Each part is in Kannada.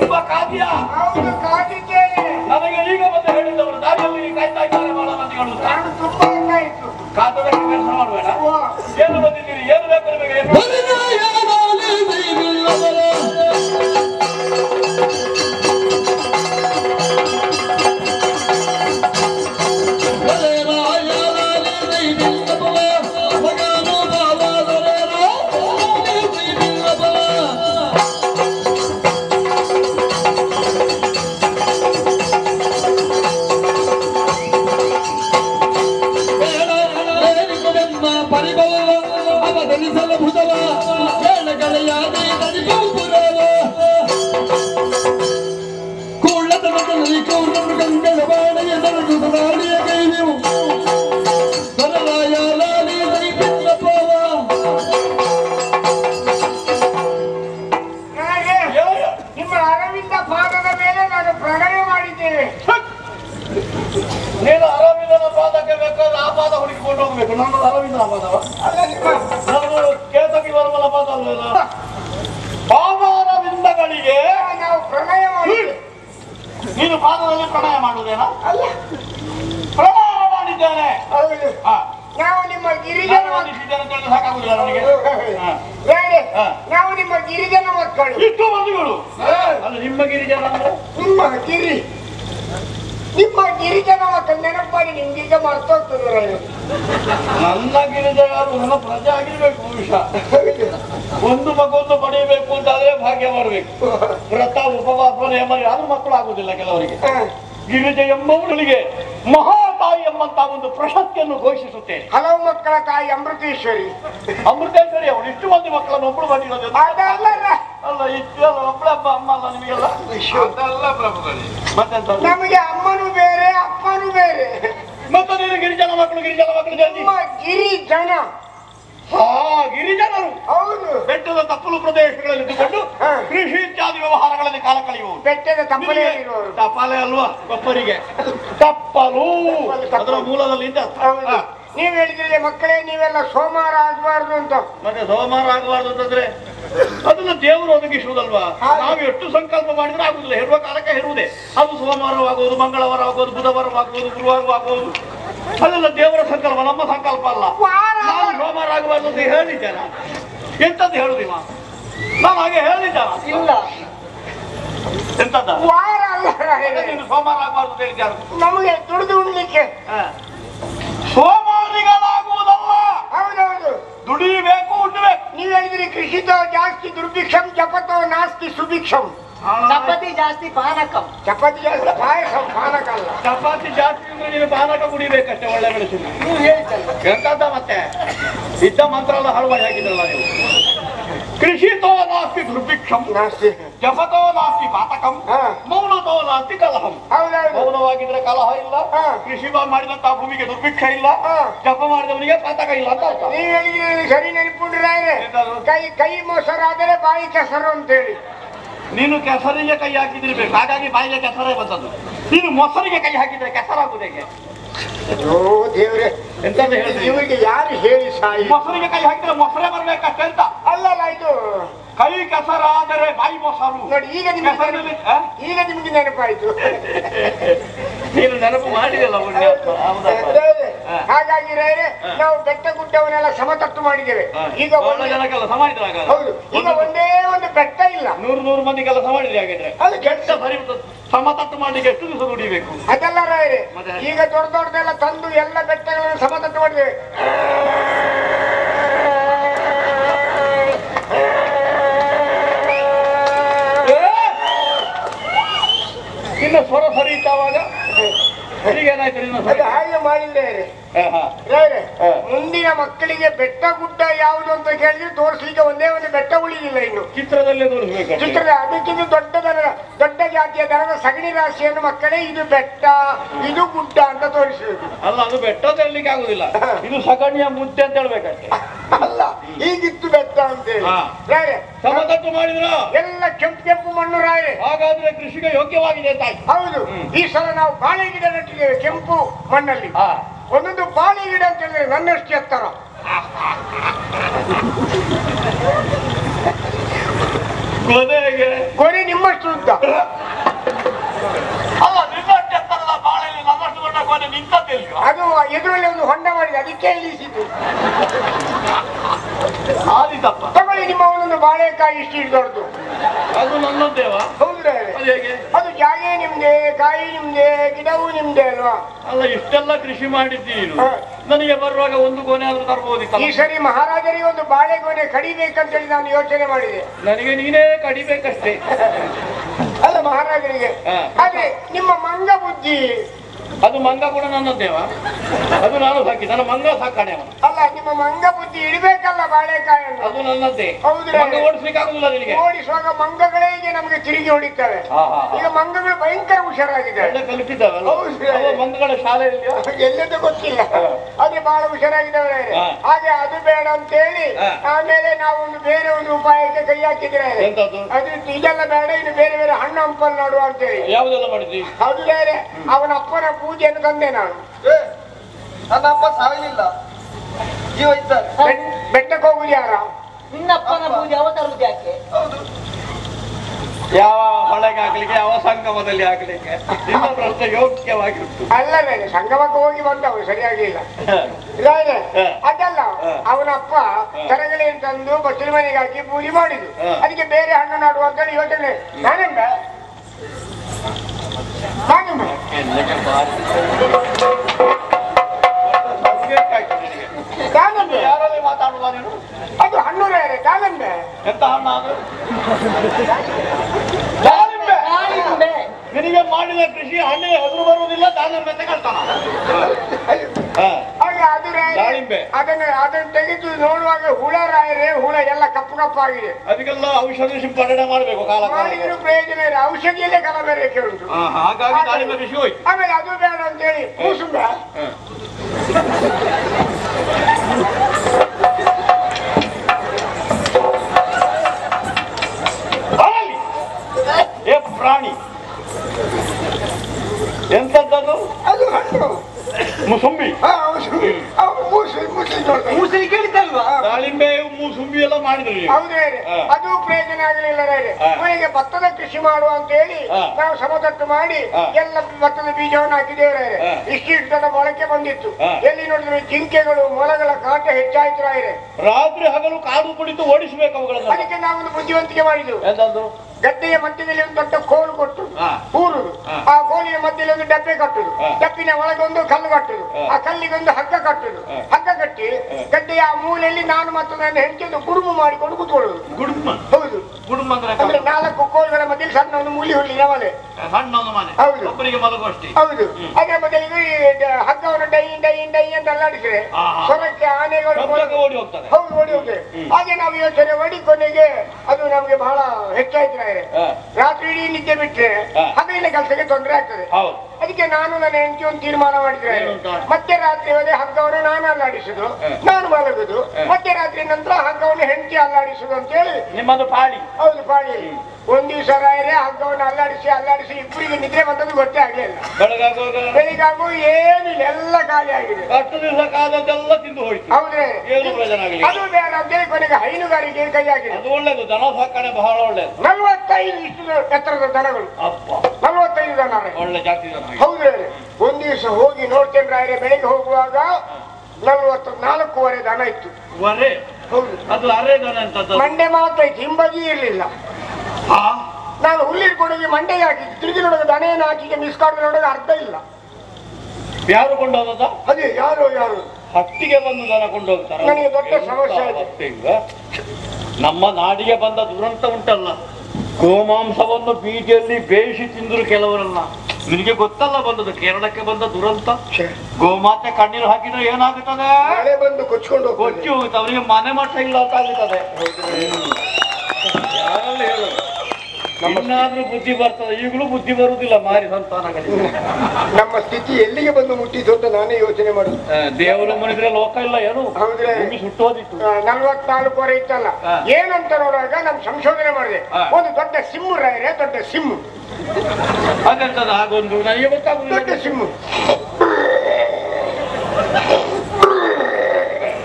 ತುಂಬಾ ಕಾದ್ಯ ಹೌದು ಕಾದಿದ್ದೇನೆ ನನಗೆ ಈಗ ಮತ್ತೆ ಹೇಳಿದ್ದವರು ದಾರಿಯಲ್ಲಿ ಕಾಯ್ತಾ ಇದ್ದಾರೆ ಬಹಳ ಮಂದಿಗಳು. ನಾನು ತುಂಬಾ ಕೆಲಸ ಮಾಡಬೇಡ ಏನು ಬಂದಿದ್ದೀರಿ? ಏನು ಬೇಕು ನಿಮಗೆ? ನಾನು ಪಾದ ಅಲ್ವೇನ ಪಾದಾರವಿಂದಗಳಿಗೆ ನಾವು ಪ್ರಣಯ ನೀನು ಪಾದದಲ್ಲಿ ಪ್ರಣಯ ಮಾಡುವುದೇನಾ? ಅಲ್ಲ. ಪ್ರಣಯ ಮಾಡಿದ್ದೇನೆ. ನಾವು ನಿಮ್ಮ ಗಿರಿಜನ ಸಾಕಾಗುದಿಲ್ಲ ನನಗೆ. ನಾವು ನಿಮ್ಮ ಗಿರಿಜನ ಮಕ್ಕಳು. ಇಷ್ಟು ಮಂದಿಗಳು ಅಲ್ಲ ನಿಮ್ಮ ಗಿರಿಜನ ನಿಮ್ಮ ಗಿರಿ. ನಿಮ್ಮ ಗಿರಿಜನ ಮಕ್ಕಳು ನೆನಪಾಗಿ ನಿಮ್ಗೀಗ ಮರ್ತೋಗ್ತದೆ ನನ್ನ ಗಿರಿಜ ಯಾರು? ನನ್ನ ಪ್ರಜೆ ಆಗಿರ್ಬೇಕು ವಿಷ ಒಂದು ಮಗೊಂದು ಪಡೆಯಬೇಕು ಅಂತಾದ್ರೆ ಭಾಗ್ಯ ಮಾಡಬೇಕು. ವ್ರತ ಉಪವಾಸ ನೇಮ ಯಾರು ಮಕ್ಕಳು ಆಗುದಿಲ್ಲ ಕೆಲವರಿಗೆ. ಗಿರಿಜ ಎಂಬವರಿಗೆ ಮಹಾತಾಯಿ ಎಂಬಂತ ಒಂದು ಪ್ರಶಸ್ತಿಯನ್ನು ಘೋಷಿಸುತ್ತೇನೆ. ಹಲವು ಮಕ್ಕಳ ತಾಯಿ ಅಮೃತೇಶ್ವರಿ. ಅಮೃತೇಶ್ವರಿ ಅವಳು ಇಷ್ಟು ಮಂದಿ ಮಕ್ಕಳನ್ನು ಒಬ್ಬಳು ಮಾಡಿರೋದು ಅದಲ್ಲ ಅಲ್ಲ. ಇಷ್ಟು ಅಲ್ಲ ಒಬ್ಬಳೆ ಅಮ್ಮ ಅಲ್ಲ ನಿಮಗೆಲ್ಲ? ಅದಲ್ಲ ಪ್ರಭುಗಳೇ. ಮತ್ತೆಂತ? ನಮಗೆ ಅಮ್ಮನು ಬೇರೆ ಅಪ್ಪನು ಬೇರೆ. ಮತ್ತೆ ನೀನು ಗಿರಿಜನ ಮಕ್ಕಳು ಗಿರಿಜನ ಮಕ್ಕಳು ಗಿರಿಜನ. ಹಾ ಗಿರಿಜನರು. ಹೌದು. ಬೆಟ್ಟದ ತಪ್ಪಲು ಪ್ರದೇಶಗಳಲ್ಲಿ ಇದ್ದುಕೊಂಡು ಕೃಷಿ ಇತ್ಯಾದಿ ವ್ಯವಹಾರಗಳಲ್ಲಿ ಕಾಲ ಕಳೆಯುವುದು ಬೆಟ್ಟದ ತಪ್ಪಲೆ ತಪಾಲೆ ಅಲ್ವಾ ಕೊಪ್ಪರಿಗೆ? ತಪ್ಪಲು. ತಪ್ಪಲು. ಅದರ ಮೂಲದಲ್ಲಿ ಇದ್ದ ಹೌದು. ಹಾ. ನೀವ್ ಹೇಳಿದ್ರೆ ಮಕ್ಕಳೇ ನೀವೆಲ್ಲ ಸೋಮವಾರ ಆಗ್ಬಾರ್ದು ಅಂತ. ಮತ್ತೆ ಸೋಮವಾರ ಆಗಬಾರ್ದು ಅಂತಂದ್ರೆ? ಅದನ್ನ ದೇವರು ಒದಗಿಸುವುದಲ್ವಾ ನಾವು ಎಷ್ಟು ಸಂಕಲ್ಪ ಮಾಡಿದ್ರೆ ಆಗುದಿಲ್ಲ. ಹೆರುವ ಕಾಲಕ್ಕೆ ಹೆರುವುದೇ. ಅದು ಸೋಮವಾರವಾಗುವುದು ಮಂಗಳವಾರವಾಗುವುದು ಬುಧವಾರವಾಗುವುದು ಗುರುವಾರವಾಗುವುದು. ಅದೆಲ್ಲ ದೇವರ ಸಂಕಲ್ಪ ನಮ್ಮ ಸಂಕಲ್ಪ ಅಲ್ಲ. ನಾನು ಸೋಮವಾರ ಆಗಬಾರ್ದು ಅಂತ ಹೇಳಿದ್ದೇನ? ಎಂತದ್ದು ಹೇಳುದಿಲ್ಲ ನಾನು ಹಾಗೆ ಹೇಳಿದ್ದಾನ? ಇಲ್ಲ. ಎಂತದ್ದ? ವಾರ ಅಲ್ಲ. ನೀನು ಸೋಮವಾರ ಆಗಬಾರ್ದು ಅಂತ ನಮಗೆ ದುಡಿದು ಉಣ್ಲಿಕ್ಕೆ. ಸೋಮಾರಿಗಳಾಗುವುದಲ್ಲ. ಹೌದೌದು. ದುಡಿಬೇಕು ಉಣ್ಣಬೇಕು. ನೀವು ಹೇಳಿದ್ರಿ ಕೃಷಿತೋ ಜಾಸ್ತಿ ದುರ್ಭಿಕ್ಷಂ ಜಪತೋ ನಾಸ್ತಿ ಸುಭಿಕ್ಷಂ. ಚಪಾತಿ ಜಾಸ್ತಿ ಪಾನಕ. ಚಪಾತಿ ಜಾಸ್ತಿ ಪಾಯಸ ಪಾನಕಲ್ಲ ಚಪಾತಿ ಜಾಸ್ತಿ ಅಂದ್ರೆ ನೀನು ಪಾನಕ ಕುಡಿಬೇಕಷ್ಟೇ ಒಳ್ಳೆ ಮೆಣಸಿನ ನೀವು ಹೇಳ್ತಲ್ಲ ಎಂತದ್ದ ಮತ್ತೆ? ಇದ್ದ ಮಂತ್ರ ಎಲ್ಲ ಹಳವಾಡಿ ಹಾಕಿದ್ರಲ್ಲ ನೀವು. ಕೃಷಿತೋ ನಾಸ್ತಿ ದುರ್ಭಿಕ್ಷಂ. ನಾಸ್ತಿ. ಜಪತೋ ನಾಸ್ತಿ ಪಾತಕಂ. ಹಾ. ಮೌನತೋ ನಾಸ್ತಿ ಕಲಹಂ. ಹೌದಾ ಮೌನವಾಗಿದ್ರೆ ಕಲಹ ಇಲ್ಲ. ಹಾ. ಕೃಷಿ ಮಾಡಿದಂತ ಭೂಮಿಗೆ ದುರ್ಭಿಕ್ಷ ಇಲ್ಲ. ಜಪ ಮಾಡಿದವನಿಗೆ ಪಾತಕ ಇಲ್ಲ ಅಂತ ಸರಿ ನೆನಪುಂಡ್ರೆ ಎಂತದು? ಕೈ ಕೈ ಮೊಸರಾದರೆ ಬಾಯಿ ಕೆಸರು ಅಂತೇಳಿ. ನೀನು ಕೆಸರಿಗೆ ಕೈ ಹಾಕಿದಿರ್ಬೇಕು. ಹಾಗಾಗಿ ಬಾಯಿಗೆ ಕೆಸರೇ ಬಂದದ್ದು. ನೀನು ಮೊಸರಿಗೆ ಕೈ ಹಾಕಿದ್ರೆ ಕೆಸರಾಗುದು ಹೇಗೆ? ಓ ದೇವ್ರೆ ಎಂತ ಇವರಿಗೆ ಯಾರು ಹೇಳಿ ಸಾಯಿ? ಮೊಸರಿಗೆ ಕೈ ಹಾಕಿದ್ರೆ ಮೊಸರೇ ಬರ್ಬೇಕಷ್ಟೆ ಅಂತ. ಅಲ್ಲಲ್ಲ ಇದು ಕೈ ಕೆಸರಾದರೆ ಬಾಯಿ ಮೊಸರು. ನೋಡಿ ಈಗ ನಿಮ್ಗೆ ಈಗ ನಿಮ್ಗೆ ನೆನಪಾಯ್ತು. ನೀನು ನೆನಪು ಮಾಡಿದಲ್ಲ ಪುಣ್ಯಾತ್ಮ? ಹೌದಪ್ಪ. ಅದೇ. ಹಾ. ಹಾಗಾಗಿ ನಾವು ಬೆಟ್ಟ ಗುಡ್ಡವನ್ನೆಲ್ಲ ಸಮತಟ್ಟು ಮಾಡಿದ್ದೇವೆ. ಈಗ ಹೌದು. ಈಗ ಒಂದು ಒಂದೇ ಬೆಟ್ಟ ಇಲ್ಲ. ನೂರು ನೂರು ಮಂದಿ ಕೆಲಸ ಮಾಡಿದ್ರೆ ಹಾಗಿದ್ರೆ ಅದು ಕೆಟ್ಟ ಸರಿ ಸಮತಟ್ಟು ಮಾಡ್ಲಿಕ್ಕೆ ಎಷ್ಟು ದಿವಸ ದುಡಿಬೇಕು? ಅದೆಲ್ಲ ರಾಯರೆ ಈಗ ದೊಡ್ಡ ದೊಡ್ಡದೆಲ್ಲ ತಂದು ಎಲ್ಲ ಬೆಟ್ಟಗಳನ್ನು ಸಮತಟ್ಟು ಮಾಡಿದ್ದೇವೆ. ಇನ್ನು ಸ್ವರ ಸರಿ ಈಗೇನಾಯ್ತು ನಿನ್ನ ಹಾ. ಮುಂದಿನ ಮಕ್ಕಳಿಗೆ ಬೆಟ್ಟ ಗುಡ್ಡ ಯಾವುದು ಅಂತ ಕೇಳಿದ್ರೆ ತೋರಿಸ್ಲಿಕ್ಕೆ ಒಂದೇ ಒಂದು ಬೆಟ್ಟ ಉಳಿದಿಲ್ಲ ಇನ್ನು. ಚಿತ್ರದಲ್ಲೇ ತೋರಿಸ್ಬೇಕು ಚಿತ್ರದ ಅದಕ್ಕಿಂತ ದೊಡ್ಡ ದರದ ದೊಡ್ಡ ಜಾತಿಯ ದರದ ಸಗಣಿ ರಾಶಿಯನ್ನು ಮಕ್ಕಳೇ ಇದು ಬೆಟ್ಟ ಇದು ಗುಡ್ಡ ಅಂತ ತೋರಿಸಬೇಕು. ಅಲ್ಲ ಅದು ಬೆಟ್ಟ ತೆರಲಿಕ್ಕೆ ಆಗುದಿಲ್ಲ. ಇದು ಸಗಣಿಯ ಮುದ್ದೆ ಅಂತ ಹೇಳ್ಬೇಕಷ್ಟೇ. ಅಲ್ಲ ಈಗಿತ್ತು ಬೆಟ್ಟ ಅಂತ ಹೇಳಿ ಸಮತಟ್ಟು ಮಾಡಿದ್ರ? ಎಲ್ಲ ಕೆಂಪು ಕೆಂಪು ಮಣ್ಣು ರಾಯರೆ. ಹಾಗಾದ್ರೆ ಕೃಷಿಗೆ ಯೋಗ್ಯವಾಗಿದೆ ಅಂತ ಹೌದು. ಈ ಸಲ ನಾವು ಬಾಳೆ ಗಿಡ ನೆಟ್ಟಿದ್ದೇವೆ ಕೆಂಪು ಮಣ್ಣಲ್ಲಿ. ಒಂದೊಂದು ಬಾಳೆ ಗಿಡ ಅಂತ ಹೇಳಿದ್ರೆ ನನ್ನಷ್ಟು ಎತ್ತರ. ಕೊನೆಗೆ ಕೊನೆ ನಿಮ್ಮಷ್ಟು ಉದ್ದ. ಅದು ಎದುರಲ್ಲಿ ಒಂದು ಹೊಂಡ ಮಾಡಿದೆ ಅದಕ್ಕೆ ಆದಿತಪ್ಪ. ತಗೊಳ್ಳಿ ನಿಮ್ಮ ಒಂದೊಂದು ಬಾಳೆಕಾಯಿ ಇಷ್ಟು ಇಟ್ಟು ದೊಡ್ಡದು ಅದು ನನ್ನದ್ದೇವ ಹೌದು ರಾಯರೇ. ಅದು ಹೇಗೆ? ಅದು ಜಾಗೆ ನಿಮ್ದೆ ಕಾಯಿ ನಿಮ್ದೆ ಗಿಡವೂ ನಿಮ್ದೆ ಅಲ್ವಾ? ಅಲ್ಲ ಇಷ್ಟೆಲ್ಲ ಕೃಷಿ ಮಾಡಿದ್ದೀನಿ ನೀನು. ನನಗೆ ಬರುವಾಗ ಒಂದು ಗೊನೆ ಆದ್ರೂ ಈ ತರ್ಬೋದಿತ್ತಲ್ಲ ಸರಿ ಮಹಾರಾಜರಿಗೆ ಒಂದು ಬಾಳೆಗೊನೆ ಕಡಿಬೇಕಂತೇಳಿ ನಾನು ಯೋಚನೆ ಮಾಡಿದೆ. ನನಗೆ ನೀನೇ ಕಡಿಬೇಕಷ್ಟೇ. ಅಲ್ಲ ಮಹಾರಾಜರಿಗೆ. ಅದೇ ನಿಮ್ಮ ಮಂಗ ಬುದ್ಧಿ ಅದು ಮಂಗ ಕೂಡ ನನ್ನದ್ದೇವ ಅದು ನಾನು ಸಾಕಿ ನನ್ನ ಮಂಗ ಸಾಕಾಣೆ ಅವನು. ಅಲ್ಲ ನಿಮ್ಮ ಮಂಗ ಬುದ್ಧಿ ಇಡಬೇಕಲ್ಲ ಬಾಳೆಕಾಯನ್ನು ಅದು ನನ್ನದ್ದೇ. ಹೌದು ಮಂಗ ಓಡಿಸ್ಲಿಕ್ಕೆ ಆಗುದಿಲ್ಲ ನಿನಗೆ. ಓಡಿಸುವಾಗ ಮಂಗಗಳೇ ಈಗ ನಮಗೆ ತಿರುಗಿ ಹೊಡಿತವೆ. ಈಗ ಮಂಗಗಳು ಭಯಂಕರ ಹುಷಾರಾಗಿದೆ. ಅವ ಮಂಗಗಳ ಶಾಲೆ ಎಲ್ಲದ ಎಲ್ಲೆಂದು ಗೊತ್ತಿಲ್ಲ. ಆದ್ರೆ ಬಹಳ ಹುಷಾರಾಗಿದ್ದಾವೆ ಹಾಗೆ ಅದು ಬೇಡ ಅಂತ ಹೇಳಿ ಆಮೇಲೆ ನಾವು ಒಂದು ಬೇರೆ ಒಂದು ಉಪಾಯಕ್ಕೆ ಕೈ ಹಾಕಿದ್ರೆ ಅದು ಇದೆಲ್ಲ ಬೇಡ ಇನ್ನು ಬೇರೆ ಬೇರೆ ಹಣ್ಣು ಹಂಪಲ್ ನೋಡುವ ಅಂತೇಳಿ. ಯಾವುದೆಲ್ಲ ಮಾಡಿದ್ವಿ ಅದು ಬೇರೆ. ಅವನ ಅಪ್ಪನ ಪೂಜೆಯನ್ನು ತಂದೆ ನಾನು. ನನ್ನ ಅಪ್ಪ ಸಾಯಲಿಲ್ಲ. ಜೀವ ಇದ್ದಾರೆ. ಬೆಟ್ಟಕ್ಕೆ ಹೋಗುದು ಯಾರ? ನಿನ್ನಪ್ಪನ ಪೂಜೆ ಅವತರುದು ಯಾಕೆ? ಹೌದು. ಯಾವ ಹೊಳೆಗೆ ಆಗ್ಲಿಕ್ಕೆ ಯಾವ ಸಂಗಮದಲ್ಲಿ ಆಗ್ಲಿಕ್ಕೆ ನಿಮ್ಮ ಪ್ರಶ್ನೆ ಯೋಗ್ಯವಾಗಿ ಅಲ್ಲವೇ ಅಲ್ಲ ಬೇರೆ ಸಂಗಮಕ್ಕೆ ಹೋಗಿ ಬಂದವು ಸರಿಯಾಗಿಲ್ಲ ಇಲ್ಲ. ಅದಲ್ಲ ಅವನಪ್ಪ ಅವನ ಅಪ್ಪ ತರಗಳಿ ತಂದು ಬಸ್ಸಿನ ಮನೆಗೆ ಹಾಕಿ ಪೂಜೆ ಮಾಡಿದ್ರು ಅದಕ್ಕೆ ಬೇರೆ ಹಣ್ಣು ನಾಡುವಂತ ಯೋಚನೆ. ನಾನೆಂಬ? ನಾನೆಂಬ? ಯಾರಲ್ಲಿ ಮಾತಾಡುವ ನೀನು ಅದು ಹಣ್ಣು ಬೇರೆ ನಾನೆಂಬ ಎಂತ ಅದು ದಾಳಿಂಬೆ ದಾಳಿಂಬೆ ನಿನಗೆ ಮಾಡಿದ ಕೃಷಿ ಹಣ್ಣಿಗೆ ಹೆಸರು ಬರುವುದಿಲ್ಲ ದಾಳಿಂಬೆ ಅಂತ ಕಳ್ತಾನ ಹಾಗೆ ಅದು ಅದನ್ನ ದಾಳಿಂಬೆ. ಅದನ್ನ ಅದನ್ನು ತೆಗೆದು ನೋಡುವಾಗ ಹುಳ ರಾಯರೆ ಹುಳ ಎಲ್ಲ ಕಪ್ಪು ಕಪ್ಪಾಗಿದೆ. ಅದಕ್ಕೆಲ್ಲ ಔಷಧಿ ಸಿಂಪಡಣೆ ಮಾಡಬೇಕು ಕಾಲ ಮಾಡಿದ್ರು ಪ್ರಯೋಜನ ಇಲ್ಲ. ಔಷಧಿಯಲ್ಲೇ ಕಲಬೆರಕೆ ಉಂಟು ಹಾಗಾಗಿ ದಾಳಿಂಬೆ ಕೃಷಿ ಹೋಯ್ತು. ಆಮೇಲೆ ಅದು ಬೇಡ ಅಂತೇಳಿ. ಕೂಸುಂಬ. ಹಾ. ಬಾರಲಿ. ಏ ಪ್ರಾಣಿ. ಎಂತದ್ದದು? ಅದು ಹಣ್ಣು. ಮುಸುಂಬಿ ಹಾ, ಹೌದು. ಅವ್ನು ಮೂಸು ಮೂಸು ನೋಡ್ತಾನೆ. ಮೂಸಲಿ ಕೇಳಿತಲ್ವಾ ದಾಳಿಂಬೆ ಮುಸುಂಬಿ ಎಲ್ಲ ಮಾಡಿದ್ರು ನೀವು ಹೌದು ಅದು ಪ್ರಯೋಜನ ಆಗಲಿಲ್ಲ. ಮನೆಗೆ ಭತ್ತದ ಕೃಷಿ ಮಾಡುವ ಅಂತ ಹೇಳಿ ನಾವು ಸಮತಟ್ಟು ಮಾಡಿ ಎಲ್ಲ ಭತ್ತದ ಬೀಜವನ್ನು ಹಾಕಿದ್ದೇವೆ ಇಷ್ಟಿಷ್ಟದ ಮೊಳಕೆ ಬಂದಿತ್ತು. ಎಲ್ಲಿ ನೋಡಿದ್ರೆ ಜಿಂಕೆಗಳು ಮೊಲಗಳ ಕಾಟ ಹೆಚ್ಚಾಯ್ತು ರಾಯರೆ. ರಾತ್ರಿ ಹಗಲು ಕಾಡು ಕುಡಿತು ಓಡಿಸಬೇಕು ಅವುಗಳನ್ನು. ಅದಕ್ಕೆ ನಾವೊಂದು ಬುದ್ಧಿವಂತಿಕೆ ಮಾಡಿದ್ವು. ಗದ್ದೆಯ ಮಧ್ಯದಲ್ಲಿ ಒಂದು ದೊಡ್ಡ ಕೋಲು ಕೊಟ್ಟು ಹಾ. ಮಧ್ಯದಲ್ಲಿ ಒಂದು ಡಬ್ಬೆ ಕಟ್ಟುದು. ಡಬ್ಬಿನ ಒಳಗೊಂದು ಒಂದು ಕಲ್ಲು ಕಟ್ಟುದು. ಆ ಕಲ್ಲಿಗೊಂದು ಹಗ್ಗ ಕಟ್ಟುದು. ಹಗ್ಗ ಕಟ್ಟಿ ಗಡ್ಡೆಯ ಆ ಮೂಲೆಯಲ್ಲಿ ನಾನು ಮತ್ತು ನನ್ನ ಹೆಂಡತಿ ಗುಡುಮು ಮಾಡಿಕೊಂಡು ಕೂತ್ಕೊಳ್ಳುದು ಅಂದ್ರೆ ನಾಲ್ಕು ಕೋಲುಗಳ ಮಧ್ಯೆ ಸಣ್ಣ ಒಂದು ಮೂಲಿ ಹುಲ್ಲಿನ ಮನೆ ಸಣ್ಣ ಒಂದು ಮನೆ. ಹೌದು. ಒಬ್ಬರಿಗೆ ಹೌದು. ಅದರ ಬದಲಿಗೆ ಹಗ್ಗವನ್ನು ಡೈ ಡೈ ಡೈ ಅಂತ ಅಲ್ಲಾಡಿಸಿದ್ರೆ. ಸ್ವರಕ್ಕೆ ಆನೆಗಳು ಓಡಿ ಹೋಗ್ತದೆ. ಹೌದು ಓಡಿ ಹೋಗ್ತದೆ. ಹಾಗೆ ನಾವು ಯೋಚನೆ ಮಾಡಿ ಕೊನೆಗೆ ಅದು ನಮಗೆ ಬಹಳ ಹೆಚ್ಚಾಯ್ತು. ರಾತ್ರಿ ಇಡೀ ನಿದ್ದೆ ಬಿಟ್ರೆ ಹಾ. ಹಗಲಿನ ಕೆಲಸಕ್ಕೆ ತೊಂದರೆ ಆಗ್ತದೆ. ಹೌದು. ಅದಕ್ಕೆ ನಾನು ನನ್ನ ಹೆಂಡತಿ ಒಂದು ತೀರ್ಮಾನ ಮಾಡಿದ್ರೆ. ಮತ್ತೆ ರಾತ್ರಿ ಹೋದೆ ಹಗ್ಗವನ್ನು ನಾನು ಅಲ್ಲಾಡಿಸುದು ನಾನು ಮಲಗುದು. ಮತ್ತೆ ರಾತ್ರಿ ನಂತರ ಹಗ್ಗವನ್ನು ಹೆಂಡತಿ ಅಲ್ಲಾಡಿಸುದು ಅಂತ ಹೇಳಿ ನಿಮ್ಮದು ಪಾಳಿ. ಹೌದು ಪಾಳಿ. ಒಂದ್ ದಿವಸ ರಾಯರೇ ಹಗ್ಗವನ್ನು ಅಲ್ಲಾಡಿಸಿ ಅಲ್ಲಾಡಿಸಿ ಇಬ್ಬರಿಗೆ ನಿದ್ರೆ ಬಂದದ್ದು ಗೊತ್ತೇ ಆಗ್ಲಿಲ್ಲ. ಬೆಳಗಾಗುವಾಗ? ಏನು ಏನಿಲ್ಲ ಎಲ್ಲ ಖಾಲಿ ಆಗಿದೆ. ಹತ್ತು ದಿವಸ ಕಾದದ್ದೆಲ್ಲ ತಿಂದು ಹೋಯ್ತು. ಹೌದ್ರೆ. ಏನು ಪ್ರಯೋಜನ ಆಗಲಿ ಅದು ಬೇಡ ಅಂತೇಳಿ ಕೊನೆಗೆ ಹೈನುಗಾರಿಕೆ ಕೈ ಆಗಿದೆ ಅದು ಒಳ್ಳೇದು ದನ ಸಾಕಣೆ ಬಹಳ ಒಳ್ಳೇದು. ನಲ್ವತ್ತೈದು ಇಷ್ಟು ಎತ್ತರದ ದನಗಳು. ಅಪ್ಪ ನಲ್ವತ್ತೈದು ದನ ಒಳ್ಳೆ ಜಾತಿ ದನ ಇದು. ಒಂದ್ ದಿವಸ ಹೋಗಿ ನೋಡ್ತೇನೆ ರಾಯರೇ ಬೆಳಿಗ್ಗೆ ಹೋಗುವಾಗ ನಲ್ವತ್ತು ನಾಲ್ಕೂವರೆ ದನ ಇತ್ತು. ವರೆ? ಹೌದು. ಅದು ಅರೆ ದನ ಅಂತದ್ದು ಮಂಡೆ ಮಾತ್ರ ಇತ್ತು ಹಿಂಬದಿ ಇರ್ಲಿಲ್ಲ. ನಾನು ಹುಲ್ಲಿನ ಕೊಡುಗೆ ಮಂಡೆಗೆ ಹಾಕಿ ತಿರುಗಿ ನೋಡೋದು ದನೆಯನ್ನು ಹಾಕಿ ಮಿಸ್ ಕಾರ್ಡ್ ನೋಡೋದು ಅರ್ಥ ಇಲ್ಲ. ಯಾರು ಕೊಂಡೋದ ಅದೇ ಯಾರು ಯಾರು. ಹತ್ತಿಗೆ ಬಂದು ದನ ಕೊಂಡೋಗ್ತಾರೆ? ನನಗೆ ದೊಡ್ಡ ಸಮಸ್ಯೆ ಈಗ? ನಮ್ಮ ನಾಡಿಗೆ ಬಂದ ದುರಂತ ಉಂಟಲ್ಲ. ಗೋಮಾಂಸವನ್ನು ಬೀದಿಯಲ್ಲಿ ಬೇಯಿಸಿ ತಿಂದ್ರು ಕೆಲವರನ್ನ ನಿನಗೆ ಗೊತ್ತಲ್ಲ ಬಂದದ್ದು? ಕೇರಳಕ್ಕೆ ಬಂದ ದುರಂತ? ಗೋಮಾತೆ ಕಣ್ಣೀರು ಹಾಕಿದ್ರೆ ಏನಾಗುತ್ತದೆ? ಬಂದು ಕೊಚ್ಚಿ ಹೋಗುತ್ತೆ ಅವನಿಗೆ ಮನೆ ಮಠ ಇಲ್ಲ ಅಂತ ಆಗುತ್ತದೆ ಇನ್ನಾದ್ರೂ ಬುದ್ಧಿ ಬರ್ತದೆ. ಈಗಲೂ ಬುದ್ಧಿ ಬರುವುದಿಲ್ಲ ಮಾರಿ ಸಂತಾನಗಳಿಗೆ. ನಮ್ಮ ಸ್ಥಿತಿ ಎಲ್ಲಿಗೆ ಬಂದು ಮುಟ್ಟಿದ್ದು ಅಂತ ನಾನೇ ಯೋಚನೆ ಮಾಡುದು. ದೇವರು ಮನಿದ್ರೆ ಲೋಕ ಇಲ್ಲ ಏನು? ಹೌದ್ರೆ? ಸುಟ್ಟೋದಿತ್ತು. ಸುಟ್ಟೋದಿತ್ತು ನಲ್ವತ್ನಾಲ್ಕೂವರೆ ಇತ್ತಲ್ಲ. ಏನಂತ ನೋಡುವಾಗ ನಾನು ಸಂಶೋಧನೆ ಮಾಡಿದೆ. ಒಂದು ದೊಡ್ಡ ಸಿಮ್ಮು ರಾಯರೇ ದೊಡ್ಡ ಸಿಮ್ಮು ಅದೆಂತದ? ಆಗೊಂದು ನನಗೆ ದೊಡ್ಡ ಸಿಮ್. ಸಿಮ್ಮು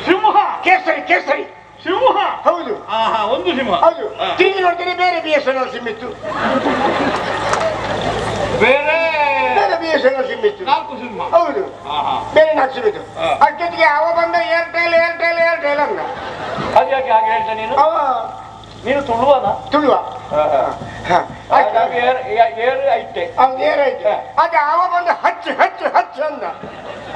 ಸಿಂಹ. ಕೇಸರಿ ಕೇಸರಿ. ಒಂದು ಸಿಂಹ. ಹೌದು. ತಿರುಗಿ ನೋಡ್ತೀನಿ ಬೇರೆ B S N L SIM ಇತ್ತು. ಬೇರೆ. ಬೇರೆ B S N L SIM ಇತ್ತು. ನಾಲ್ಕು ಸಿಂಹ. ಹೌದು. ಬೇರೆ ನಾಲ್ಕು ಸಿಮ್ ಇತ್ತು. ಅಷ್ಟೊತ್ತಿಗೆ ಅವ ಬಂದ ಏರ್ಟೆಲ್ ಏರ್ಟೆಲ್ ಏರ್ಟೆಲ್ ಅಂದ. ಅದು ಯಾಕೆ ಹಾಗೆ ಹೇಳ್ತೇನೆ ನೀನು? ಅವ. ನೀನು ತುಳುವನ? ತುಳುವ. ಏರು ಐತೆ ಏರ್ ಏ- ಏರ್ ಐತೆ. ಅವ್ನು ಐತೆ. ಅದೇ ಅವ ಬಂದು ಹಚ್ಚು ಹಚ್ಚು ಹಚ್ಚು ಅಂದ.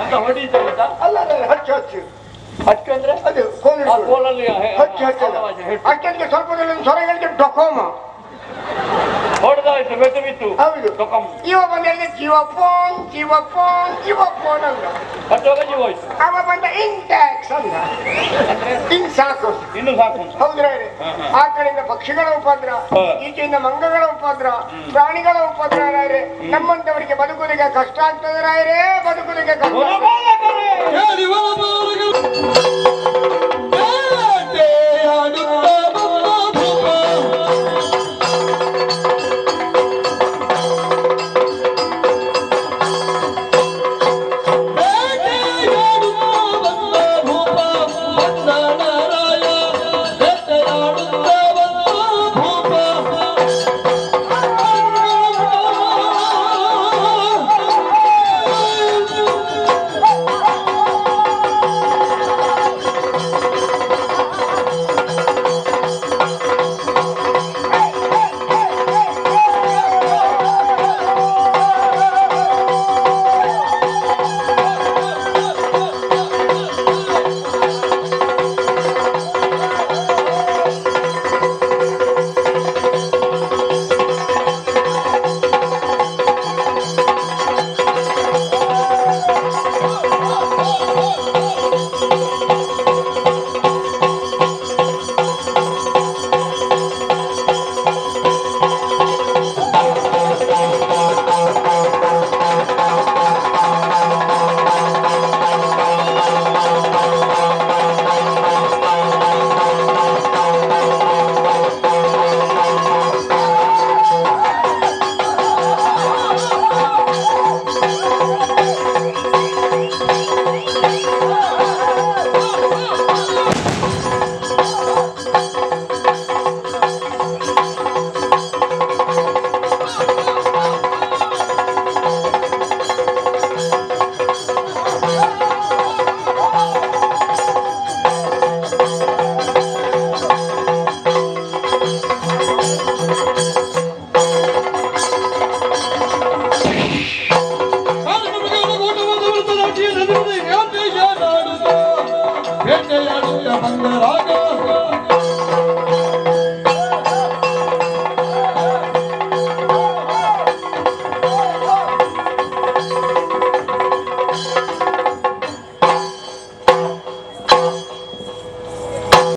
ಅಂತ ಹೊಡಿತಾ ಅಲ್ಲ ಹಚ್ಚು ಹಚ್ಚು. ಹಚ್ಚು ಹಚ್ಕಂದ್ರೆ ಅದು ಕೋಲ್ ಆ ಹಿಡ್ಕೊಂಡು. ಕೋಲಲ್ಲಿ ಹೆ- ಹಚ್ಚು ಹಚ್ಚು ಹೌದು, ಹೌದು, ಹಿಟ್ಟು. ಅಷ್ಟೊತ್ತಿಗೆ ಸ್ವಲ್ಪದಲ್ಲಿ ಒಂದು ಸೊರಗಳಿಗೆ ಡೊಕೋಮ ಹೊಡೆದಾಯ್ತು ಬೆಟ್ಟು ಬಿತ್ತು. ಹೌದು. ಇವ ಬಂದ ಹೇಳಿದ ಜೀವಪ್ಪೋನ್ ಜೀವಪ್ಪೋನ್ ಜೀವಪ್ಪೋನ್ ಅಂದ. ಹಚ್ಚೋಗ ಜೀವ ಹೋಯ್ತು ಅವ ಬಂದ ಇಂಟ್ಯಾಕ್ಸ್ ಅಂದ. ಇನ್ ಸಾಕು. ಇನ್ನು ಸಾಕು ಹೌದ್ರಾ. ಆ ಕಡೆಯಿಂದ ಪಕ್ಷಿಗಳ ಉಪದ್ರ. ಈಚೆಯಿಂದ ಮಂಗಗಳ ಉಪದ್ರ ಪ್ರಾಣಿಗಳ ಉಪದ್ರ ರಾಯರೇ ನಮ್ಮಂತವರಿಗೆ ಬದುಕುವುದಕ್ಕೆ ಕಷ್ಟ ಆಗ್ತದೆ. ರಾಯರೇ ಬದುಕುವುದಕ್ಕೆ ಕಷ್ಟ